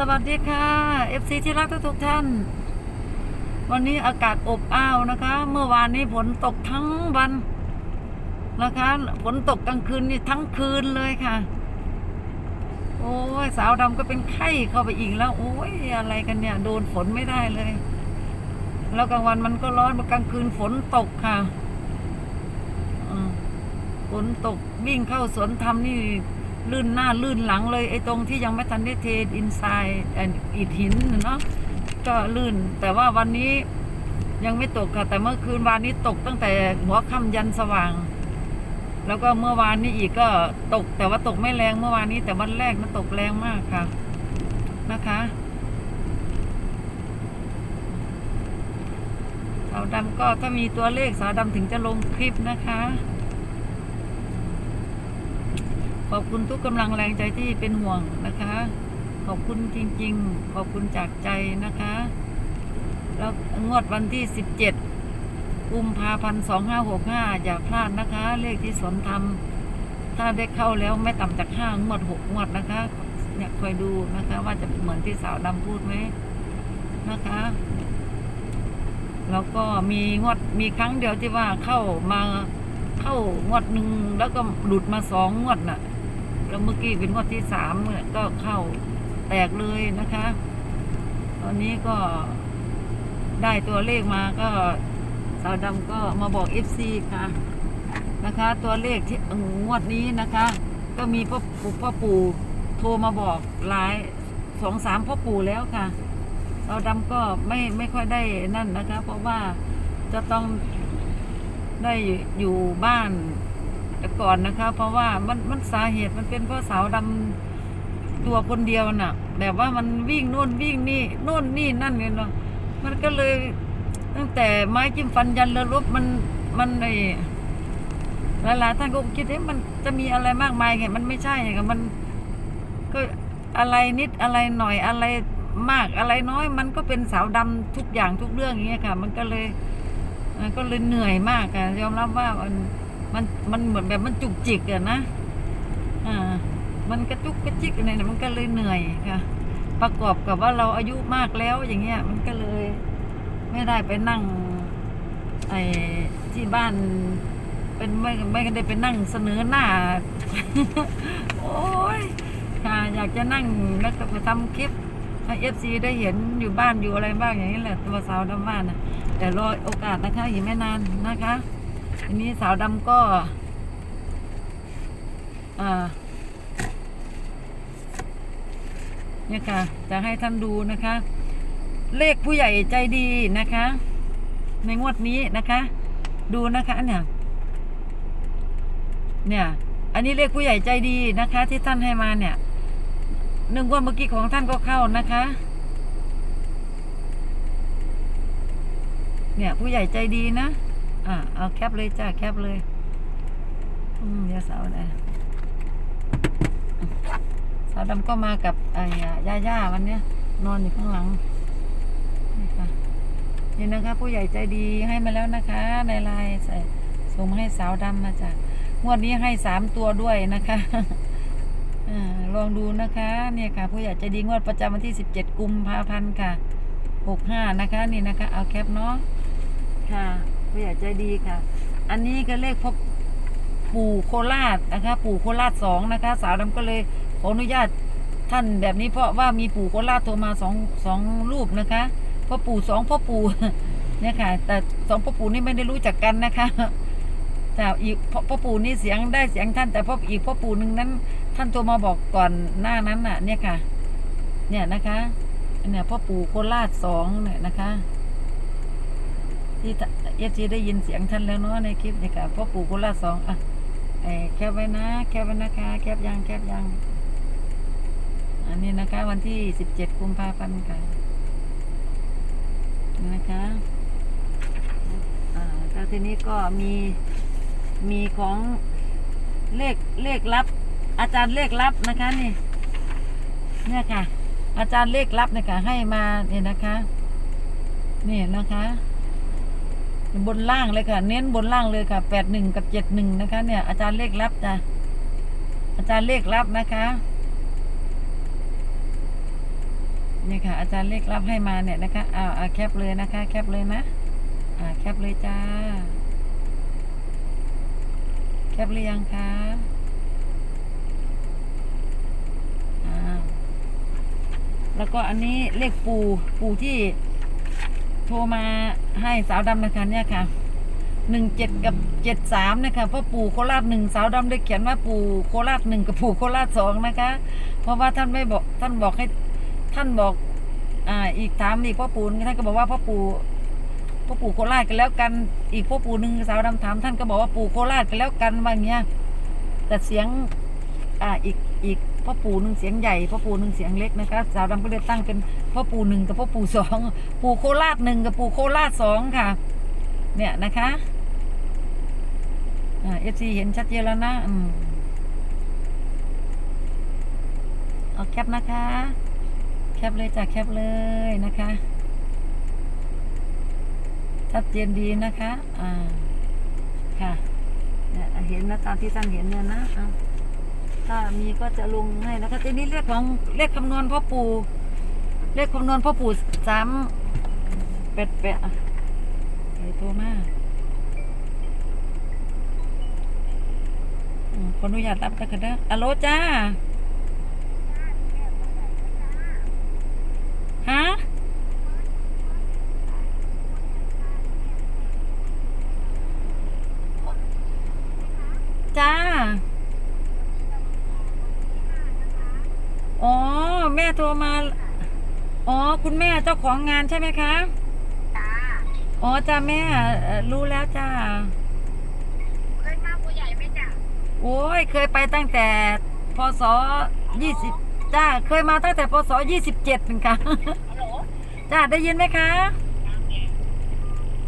สวัสดีค่ะ FC ที่รักทุกๆท่าน วันนี้อากาศอบอ้าวนะคะ เมื่อวานนี้ฝนตกทั้งวันนะคะฝนตกกลางคืนนี่ทั้งคืนเลยค่ะ โอ้ยสาวดำก็เป็นไข้เข้าไปอีกแล้ว โอ้ยอะไรกันเนี่ย โดนฝนไม่ได้เลย แล้วกลางวันมันก็ร้อนกลางคืนฝนตกค่ะฝนตกวิ่งเข้าสวนทำนี่ ลื่นหน้าลื่นหลังเลยไอ้ตรงที่ยังไม่ทันได้เทอินไซด์อิฐหินเนาะก็ลื่น แต่ว่าวันนี้ยังไม่ตกค่ะ แต่เมื่อคืนวานนี้ตกตั้งแต่หัวค่ำยันสว่าง แล้วก็เมื่อวานนี้อีกก็ตก แต่ว่าตกไม่แรงเมื่อวานนี้แต่วันแรกมันตกแรงมากค่ะนะคะสาวดำก็ถ้ามีตัวเลขสาวดำถึงจะลงคลิปนะคะ ข อบคุณทุกกำลังแรงใจที่เป็นห่วงนะคะ ขอบคุณจริง ๆ ขอบคุณจากใจนะคะ แล้วงวดวันที่ 17 กุมภาพันธ์2565 อย่าพลาดนะคะ เลขที่สนทำถ้าได้เข้าแล้วไม่ต่ำจากห้างวดหกงวดนะคะ เนี่ยคอยดูนะคะ ว่าจะเหมือนที่สาวดำพูดไหมนะคะแล้วก็มีงวดมีครั้งเดียวที่ว่าเข้ามาเข้างวดหนึ่งแล้วก็หลุดมาสองงวดน่ะ แล้วเมื่อกี้เป็นงวดที่สามเนี่ยก็เข้าแตกเลยนะคะ ตอนนี้ก็ได้ตัวเลขมาก็สาวดำก็มาบอก FC ค่ะนะคะ ตัวเลขที่งวดนี้นะคะ ก็มีพ่อปู่พ่อปู่โทรมาบอกหลายสองสามพ่อปู่แล้วค่ะสาวดำก็ไม่ไม่ค่อยได้นั่นนะคะ เพราะว่าจะต้องได้อยู่บ้าน แต่ก่อนนะคะ เพราะว่ามันมันสาเหตุมันเป็นเพราะสาวดำตัวคนเดียวน่ะแบบว่ามันวิ่งโน่นวิ่งนี่โน่นนี่นั่นเนี่ยเนาะมันก็เลยตั้งแต่ไม้จิ้มฟันยันเรือรบมันมันไอหลายๆท่านก็คิดว่ามันจะมีอะไรมากมายไงมันไม่ใช่ไงมันก็อะไรนิดอะไรหน่อยอะไรมากอะไรน้อย มันก็เป็นสาวดำทุกอย่างทุกเรื่องอย่างเงี้ยค่ะ มันก็เลยก็เลยเหนื่อยมากค่ะยอมรับว่า มันมันเหมือนแบบมันจุกจิกอะนะอ่ามันกระจุกกระจิกอะไรนะมันก็เลยเหนื่อยค่ะประกอบกับว่าเราอายุมากแล้วอย่างเงี้ย มันก็เลย ไม่ได้ไปนั่งไอ้ที่บ้านเป็นไม่ไม่ได้ไปนั่งเสนอหน้า โอ้ยค่ะอยากจะนั่งแล้วก็ไปทำคลิปให้เอฟซีได้เห็นอยู่บ้านอยู่อะไรบ้างอย่างนี้แหละตัวสาวดำบ้านนะแต่รอโอกาสนะคะอีกไม่นานนะคะ ทีนี้สาวดำก็อ่าเนี่ยค่ะ จะให้ท่านดูนะคะ เลขผู้ใหญ่ใจดีนะคะ ในงวดนี้นะคะ ดูนะคะเนี่ยเนี่ย อันนี้เลขผู้ใหญ่ใจดีนะคะ ที่ท่านให้มาเนี่ยหนึ่งวันเมื่อกี้ของท่านก็เข้านะคะ เนี่ยผู้ใหญ่ใจดีนะ อ่าเอาแคปเลยจ้าแคปเลย อืมเดี๋ยวสาวได้สาวดำก็มากับไอ้ย่าย่าๆวันเนี้ย นอนอยู่ข้างหลังนี่ค่ะนี่นะคะ ผู้ใหญ่ใจดีให้มาแล้วนะคะ ในไลน์ใส่ส่งมาให้สาวดำมาจากงวดนี้ให้สามตัวด้วยนะคะอลองดูนะคะ เนี่ยค่ะ ผู้ใหญ่ใจดีงวดประจำวันที่สิบเจ็ดกุมภาพันธ์ค่ะหกห้านะคะ นี่นะคะ เอาแคปเนาะค่ะ ผู้ใหญ่ใจดีค่ะ อันนี้ก็เลขพบปู่โคราชนะคะ ปู่โคราชสองนะคะ สาวดำก็เลยขออนุญาตท่านแบบนี้เพราะว่ามีปู่โคราชโทรมาสองสองรูปนะคะพ่อปู่สองพ่อปู่เนี่ยค่ะ แต่สองพ่อปู่นี่ไม่ได้รู้จักกันนะคะแต่อีกพ่อพ่อปู่นี่เสียงได้เสียงท่าน แต่พ่ออีกพ่อปู่หนึ่งนั้น ท่านโทรมาบอกก่อนหน้านั้นน่ะ เนี่ยค่ะ เนี่ยนะคะเนี่ยพ่อปู่โคราชสองเนี่ยนะคะ ที่ เอฟซีได้ยินเสียงท่านแล้วเนาะในคลิปนี่ค่ะพ่อปู่โคราสองอะแคปไว้นะ แคปไว้นะคะ แคปยังแคปยัง อันนี้นะคะ วันที่สิบเจ็ดกุมภาพันธ์ค่ะนี่นะคะอ่าแล้วทีนี้ก็มีมีของเลขเลขลับ อาจารย์เลขลับนะคะนี่เนี่ยค่ะ อาจารย์เลขลับเนี่ยค่ะให้มาเนี่ยนะคะนี่นะคะ บนล่างเลยค่ะ เน้นบนล่างเลยค่ะแปดหนึ่งกับเจ็ดหนึ่งนะคะ เนี่ย อาจารย์เลขลับจ้ะอาจารย์เลขลับนะคะนี่ค่ะ อาจารย์เลขรับให้มาเนี่ยนะคะอ่าอ่าแคปเลยนะคะ แคปเลยนะ อ่าแคปเลยจ้า แคปหรือยังคะอ่าแล้วก็อันนี้เลขปูปูที่ โทรมาให้สาวดำนะคะเนี่ยค่ะหนึ่งเจ็ดกับเจ็ดสามนะคะเพราะปู่โคราชหนึ่งสาวดำได้เขียนว่าปู่โคราชหนึ่งกับปู่โคราชสองนะคะ เพราะว่าท่านไม่บอกท่านบอกให้ท่านบอกอ่าอีกถามอีกพ่อปู่ท่านก็บอกว่าพ่อปู่พ่อปู่โคราชกันแล้วกันอีกพ่อปู่หนึ่งสาวดำถามท่านก็บอกว่าปู่โคราชกันแล้วกันว่าอย่างเงี้ยแต่เสียงอ่าอีก อีกพ่อปู่หนึ่งเสียงใหญ่พ่อปู่หนึ่งเสียงเล็กนะคะสาวดำก็เลยตั้งเป็นพ่อปู่หนึ่งกับพ่อปู่สองปู่โคราชหนึ่งกับปู่โคราชสองค่ะ เนี่ยนะคะเอฟซีเห็นชัดเจนแล้วนะอืมเอาแคปนะคะ แคปเลยจ้ะแคปเลยนะคะชัดเจนดีนะคะ อ่า ค่ะเนี่ยเห็นนะตามที่ท่านเห็นเนี่ยนะเอา ถ้ามีก็จะลงให้นะคะทีนี้เลขของเลขคำนวณพ่อปู่เลขคำนวณพ่อปู่สามเป็ดเป็ดอะเฮ้ยโทรมากขออนุญาตรับนะคะเด้ออโลจ้า ฮะ จ้า อ๋อ แม่ โทรมา อ๋อ คุณแม่เจ้าของงานใช่ไหมคะ จ้าอ๋อจ้าแม่เอ่อรู้แล้วจ้า เคยมาผู้ใหญ่ไหมจ้ะโอ้ยเคยไปตั้งแต่พศยี่สิบจ้าเคยมาตั้งแต่พศยี่สิบเจ็ดเป็นค่ะ ฮัลโหลจ้าได้ยินไหมคะ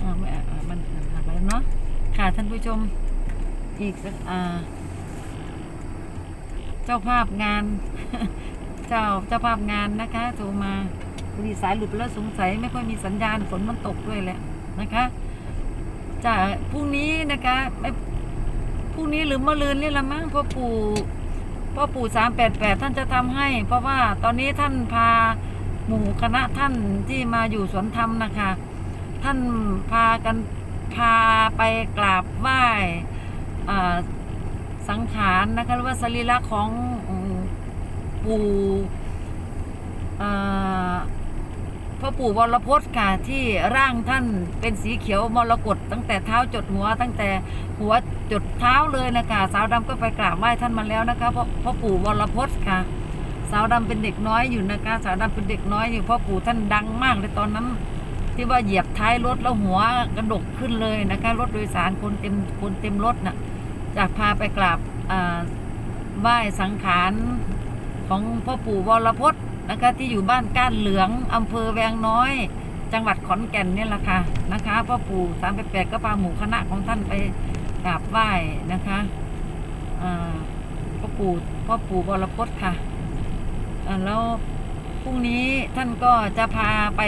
อ่าไม่อ่ามันหักแล้วเนาะค่ะท่านผู้ชมอีกสักอ่า เจ้าภาพงาน เจ้าเจ้าภาพงานนะคะโทรมาพอดีสายหลุดไปแล้วสงสัยไม่ค่อยมีสัญญาณฝนมันตกด้วยแหละนะคะจ้าพรุ่งนี้นะคะไม่พรุ่งนี้หรือมะรืนนี่ละมั้งพ่อปู่พ่อปู่สามแปดแปดท่านจะทำให้ เพราะว่าตอนนี้ท่านพาหมู่คณะท่านที่มาอยู่สวนธรรมนะคะ ท่านพากันพาไปกราบไหว้สังขารนะคะหรือว่าสรีระของ ปู่พ่อปู่วรพจน์ค่ะที่ร่างท่านเป็นสีเขียวมรกตตั้งแต่เท้าจดหัว ตั้งแต่หัวจดเท้าเลยนะคะสาวดำก็ไปกราบไหว้ท่านมาแล้วนะคะพ่อพ่อปู่วรพจน์ค่ะสาวดำเป็นเด็กน้อยอยู่นะคะสาวดำเป็นเด็กน้อยอยู่พ่อปู่ท่านดังมากเลยตอนนั้น ที่ว่าเหยียบท้ายรถแล้วหัวกระดกขึ้นเลยนะคะรถโดยสารคนเต็มคนเต็มรถน่ะจากพาไปกราบไหว้สังขาร ของพ่อปู่วรพจน์นะคะ ที่อยู่บ้านก้านเหลืองอำเภอแวงน้อย จังหวัดขอนแก่นเนี่ยแหละค่ะนะคะพ่อปู่สามแปดก็พาหมู่คณะของท่านไปกราบไหว้นะคะพ่อปู่พ่อปู่วรพจน์ค่ะแล้วพรุ่งนี้ท่านก็จะพาไป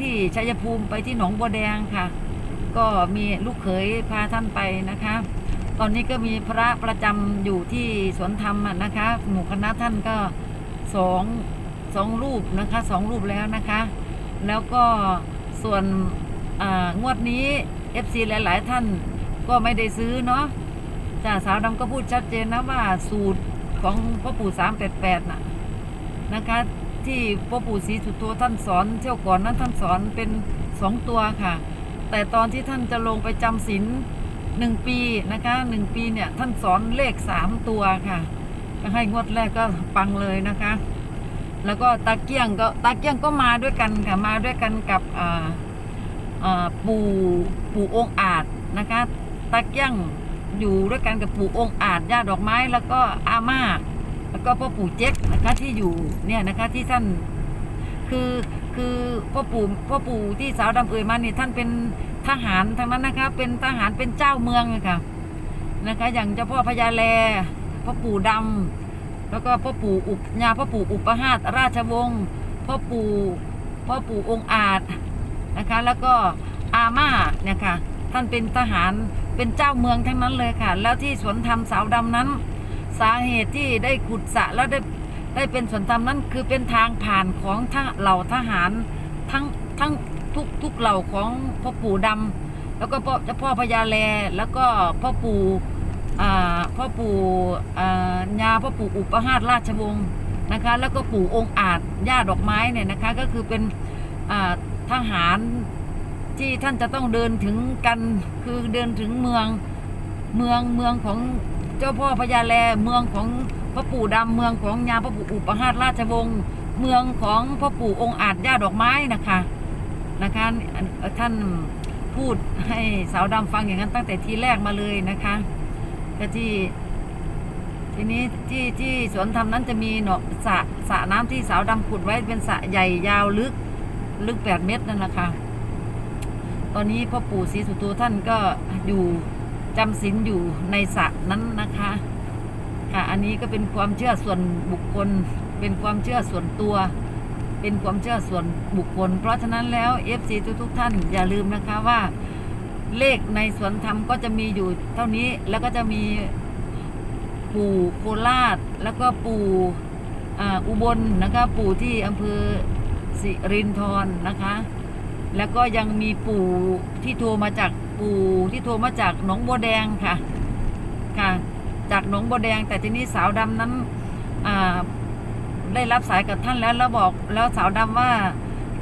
ที่ชัยภูมิไปที่หนองบัวแดงค่ะ ก็มีลูกเขยพาท่านไปนะคะ ตอนนี้ก็มีพระประจำอยู่ที่สวนธรรมอะนะคะ หมู่คณะท่านก็สองสองรูปนะคะสองรูปแล้วนะคะ แล้วก็ส่วนอ่างวดนี้ FC หลาย ๆ ท่านก็ไม่ได้ซื้อเนาะจ่าสาวดำก็พูดชัดเจนนะว่าสูตรของพ่อปู่สามแปดแปดน่ะนะคะ ที่พ่อปู่ศรีสุโธท่านสอนเที่ยวก่อนนั้นท่านสอนเป็นสองตัวค่ะ แต่ตอนที่ท่านจะลงไปจำศีล หนึ่งปีนะคะหนึ่งปีเนี่ยท่านสอนเลขสามตัวค่ะก็ให้งวดแรกก็ปังเลยนะคะ แล้วก็ตาเกี้ยงก็ตาเกี้ยงก็มาด้วยกันค่ะมาด้วยกันกับปู่ปู่องอาจนะคะตาเกี้ยงอยู่ด้วยกันกับปู่องอาจญาติดอกไม้แล้วก็อาม่าแล้วก็พ่อปู่เจ๊กนะคะที่อยู่เนี่ยนะคะที่ท่านคือ คือพ่อปู่พ่อปู่ที่สาวดำเอ่ยมาเนี่ยท่านเป็นทหารทั้งนั้นนะคะ เป็นทหารเป็นเจ้าเมืองเลยค่ะนะคะ อย่างเจ้าพ่อพญาแลพ่อปู่ดำแล้วก็พ่อปู่อุปญาพ่อปู่อุปหาตราชวงศ์พ่อปู่พ่อปู่องค์อาจนะคะ แล้วก็อาม่าเนี่ยค่ะท่านเป็นทหารเป็นเจ้าเมืองทั้งนั้นเลยค่ะ แล้วที่สวนธรรมสาวดำนั้น สาเหตุที่ได้ขุดสระแล้วได้ ได้เป็นส่วนธรรมนั่นคือเป็นทางผ่านของทหเหล่าทหารทั้งทั้งทุกทุกเหล่าของพ่อปู่ดำแล้วก็พ่อเจ้าพ่อพญาแลแล้วก็พ่อปู่อ่าพ่อปู่อ่าญาพ่อปู่อุปหาตราชวงศ์นะคะ แล้วก็ปู่องค์อาจย่าดอกไม้เนี่ยนะคะ ก็คือเป็นทหารที่ท่านจะต้องเดินถึงกันคือเดินถึงเมืองเมืองเมืองของเจ้าพ่อพญาแลเมืองของ พ่อปู่ดำเมืองของยาพ่อปู่อุปหาตราชวงศ์เมืองของพ่อปู่องค์อาจย่าดอกไม้นะคะนะคะท่านพูดให้สาวดำฟังอย่างนั้นตั้งแต่ทีแรกมาเลยนะคะก็ที่ทีนี้ที่ที่สวนธรรมนั้นจะมีเนาะสระสระน้ำที่สาวดำขุดไว้เป็นสระใหญ่ยาวลึกลึกแปดเมตรนั่นแหละค่ะ ตอนนี้พ่อปู่ศรีสุโธท่านก็อยู่จำศีลอยู่ในสระนั้นนะคะ ค่ะอันนี้ก็เป็นความเชื่อส่วนบุคคล เป็นความเชื่อส่วนตัว เป็นความเชื่อส่วนบุคคล เพราะฉะนั้นแล้ว FC ทุกทุกท่านอย่าลืมนะคะว่า เลขในสวนธรรมก็จะมีอยู่เท่านี้แล้วก็จะมีปู่โคราช แล้วก็ปู่อุบลนะคะปู่ที่อำเภอสิรินธรนะคะ แล้วก็ยังมีปู่ที่โทรมาจากปู่ที่โทรมาจากหนองบัวแดงค่ะ จากหนองบัวแดง แต่ทีนี้สาวดำนั้นได้รับสายกับท่านแล้วแล้วบอกแล้วสาวดำว่า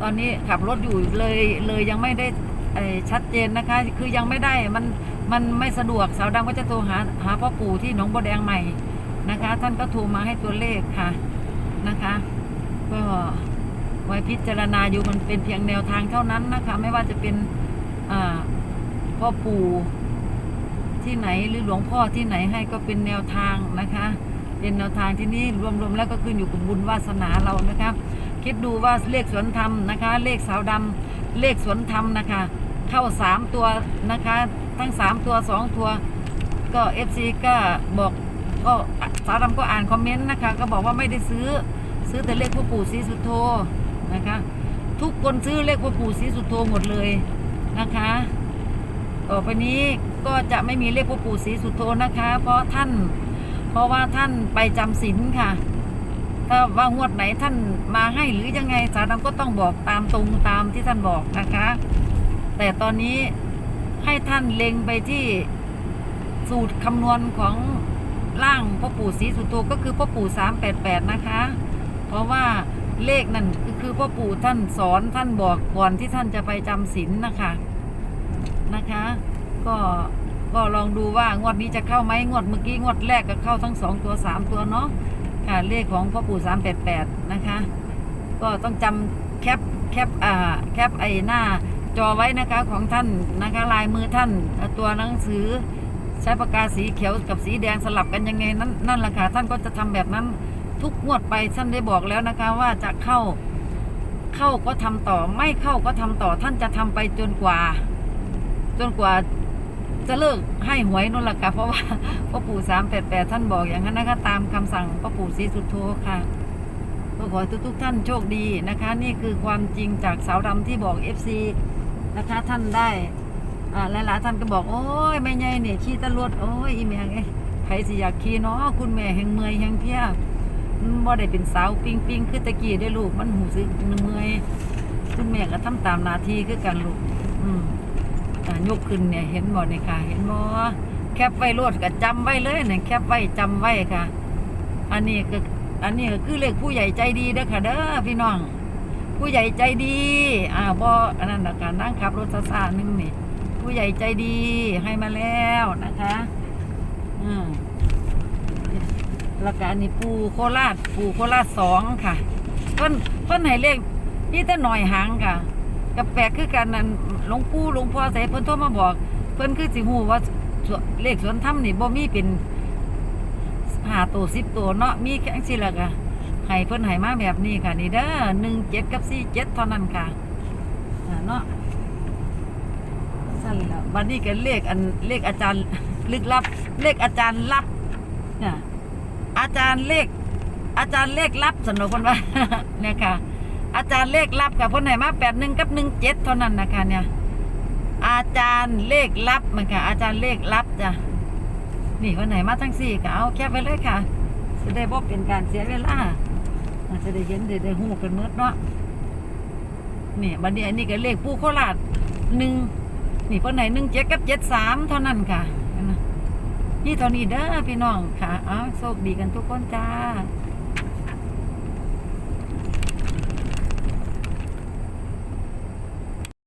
ตอนนี้ขับรถอยู่เลยเลยยังไม่ได้ชัดเจนนะคะ คือยังไม่ได้มันมันไม่สะดวกสาวดำก็จะโทรหาหาพ่อปู่ที่หนองบัวแดงใหม่นะคะ ท่านก็โทรมาให้ตัวเลขค่ะนะคะ ก็ไว้พิจารณาอยู่มันเป็นเพียงแนวทางเท่านั้นนะคะ ไม่ว่าจะเป็นพ่อปู่ ที่ไหนหรือหลวงพ่อที่ไหนให้ก็เป็นแนวทางนะคะ เป็นแนวทางที่นี่รวมๆแล้วก็ขึ้นอยู่กับบุญวาสนาเรานะคะคิดดูว่าเลขสวนธรรมนะคะ เลขสาวดำเลขสวนธรรมนะคะ เข้าสามตัวนะคะ ทั้งสามตัวสองตัว ก็เอฟซีก็บอกก็สาวดำก็อ่านคอมเมนต์นะคะ ก็บอกว่าไม่ได้ซื้อซื้อแต่เลขพ่อปู่ศรีสุโธนะคะ ทุกคนซื้อเลขพ่อปู่ศรีสุโธหมดเลยนะคะ ต่อไปนี้ ก็จะไม่มีเลขพ่อปู่ศรีสุโธนะคะ เพราะท่าน เพราะว่าท่านไปจำศีลค่ะ ถ้าว่างวดไหนท่านมาให้หรือยังไงสาวดำก็ต้องบอกตามตรงตามที่ท่านบอกนะคะ แต่ตอนนี้ให้ท่านเล็งไปที่สูตรคำนวณของร่างพ่อปู่ศรีสุโธก็คือพ่อปู่สามแปดแปดนะคะ เพราะว่าเลขนั่นคือพ่อปู่ท่านสอนท่านบอกก่อนที่ท่านจะไปจำศีลนะคะนะคะ ก็ก็ลองดูว่างวดนี้จะเข้าไหมงวดเมื่อกี้งวดแรกก็เข้าทั้งสองตัวสามตัวเนาะค่ะเลขของพ่อปู่สามแปดแปดนะคะ ก็ต้องจำแคปแคปอ่าแคปไอหน้าจอไว้นะคะของท่านนะคะลายมือท่านตัวหนังสือใช้ปากกาสีเขียวกับสีแดงสลับกันยังไงนั่นนั่นแหละค่ะท่านก็จะทำแบบนั้นทุกงวดไปท่านได้บอกแล้วนะคะว่าจะเข้าเข้าก็ทำต่อไม่เข้าก็ทำต่อท่านจะทำไปจนกว่า จนกว่า จะเลิกให้หวยนั่นแหละค่ะ เพราะว่าพ่อปู่สามแปดแปดท่านบอกอย่างนั้นนะคะ ตามคำสั่งพ่อปู่ศรีสุโธค่ะก็ขอให้ทุกท่านโชคดีนะคะ นี่คือความจริงจากสาวดำที่บอกเอฟซีนะคะท่านได้อ่าหลายๆท่านก็บอก โอ้ยไม่ใหญ่เนี่ยขี่ตะลวดโอ้ยอีเมียงเอ้ใครสิอยากขี่เนาะคุณแม่แห่งเมื่อยแห่งเพียนบ่ได้เป็นสาวปิ้งปิ้งคือตะกี้ได้ลูกมันหูซึกเมื่อยคุณแม่ก็ทำตามนาทีคือกันลูก ยกขึ้นเนี่ยเห็นบ่เนี่ยค่ะ เห็นบ่แคปไว้รวดก็จำไว้เลยเนี่ยแคปไว้จำไว้ค่ะ อันนี้ก็อันนี้ก็คือเลขผู้ใหญ่ใจดีเด้อค่ะ เด้อพี่น้อง ผู้ใหญ่ใจดี อ่าบ่อันนั้นนะการนั่งขับรถซาซานึงนี่ผู้ใหญ่ใจดีให้มาแล้วนะคะ อืมแล้วก็อันนี้ปูโคราชปูโคราชสองค่ะเพิ่นเพิ่นให้เลขนี่แต่หน่อยหางค่ะ กับแปลกคือกันนั่นหลวงปู่หลวงพ่อใส่เพิ่นโทรมาบอก เพิ่นคือสิฮู้ว่าเลขสวนธรรมนี่บ่มีเป็นหาตัวสิบตัวเนาะมีแค่สิละค่ะให้เพิ่นให้มาแบบนี้ค่ะ นี่เด้อหนึ่งเจ็ดกับสี่เจ็ดเท่านั้นค่ะเนาะสั่นแล้วบัดนี้ก็เลขอันเลขอาจารย์ลึกลับ เลขอาจารย์ลับเนี่ยอาจารย์เลขอาจารย์เลขลับสนุกคนว่าเนี่ยค่ะ อาจารย์เลขลับกับคนไหนมาแปดหนึ่งกับหนึ่งเจ็ดเท่านั้นนะคะเนี่ย อาจารย์เลขลับมันค่ะ อาจารย์เลขลับจ้ะนี่คนไหนมาทั้งสี่ก็เอาแคบไปเลยค่ะจะได้บ่เป็นการเสียเวลาอาจะได้เห็นได้ได้หูกันเมื่อเนาะนี่บัดนี้อันนี้ก็เลขผู้โคราชหนึ่งนี่คนไหนหนึ่งเจ็ดกับเจ็ดสามเท่านั้นค่ะนี่เท่านี้เด้อพี่น้องค่ะ เอาโชคดีกันทุกคนจ้า